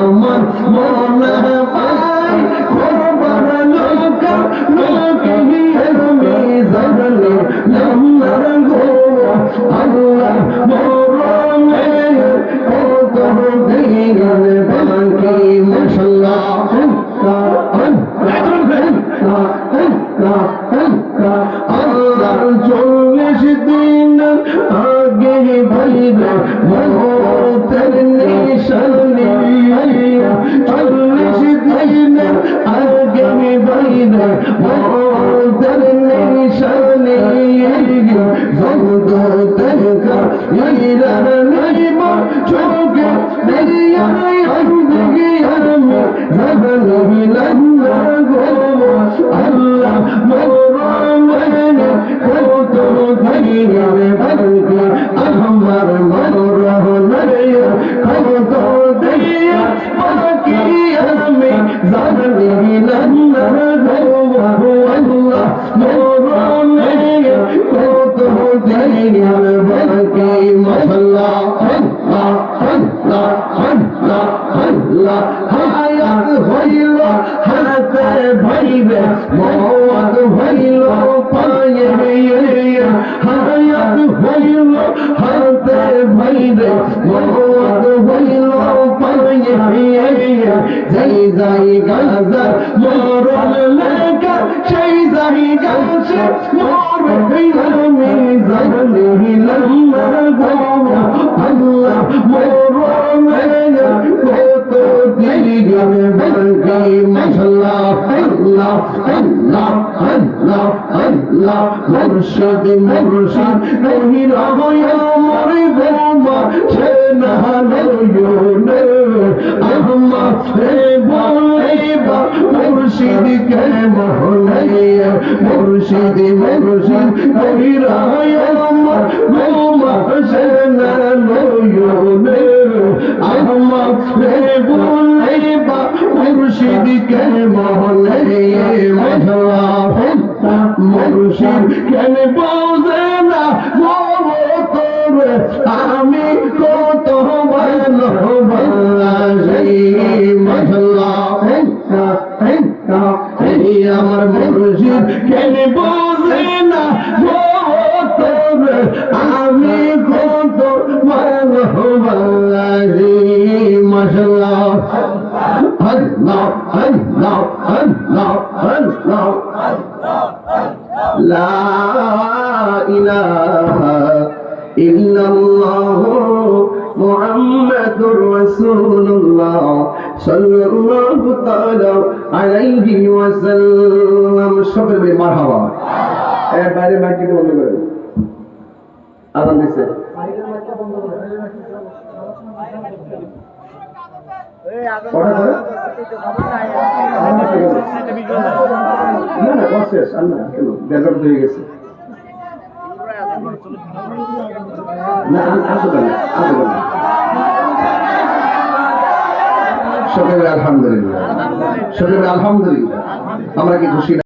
আমার মৌলা পাই খবর লোকা লোকে আমি জানলে নাম্বার গো আল্লাহ মরমে কত দিন বাকি মাশাআল্লাহ আল্লাহ চল্লিশ দিন আগে ভাইরে মতের নিশানি চল্লিশ দিন আগে ভাইরে মতের নিশানি জগদ দেখা ইরা নাইবা চোখে দেরিয়া হায়াত হইল হাতে ভাইবে মওয়াত হইল পায়ে হায়াত হইল হাতে ভাইবে মওয়াত হইল পায়ে যেই যাই গাজা মরণ লেখা সেই যাই গাছে মর আমি জানি লম্বা গো মুর্শিদ মুর্শিদ নহি রহয় মরে গোমা সে না নয়নে আহমা রে বলেবা মুর্শিদ কে আহমা রে বলেবা মুর্শিদ মহলা কেন বোঝে না তোরে আমি কত আমার মুর্শিদ কেন বোঝে না আমি কত মানবারি মশলা Allah, Allah, Allah, Allah, La ilaha illallah মুহাম্মাদুর রাসূলুল্লাহ সাল্লাল্লাহু তাআলা আলাইহি ওয়াসাল্লাম। সকলে মারহাবা। এর বাইরে মাইকে বন্ধ করে আদান দিছে। আলহামদুলিল্লাহ। সকলে আলহামদুলিল্লাহ। আমরা কি খুশি?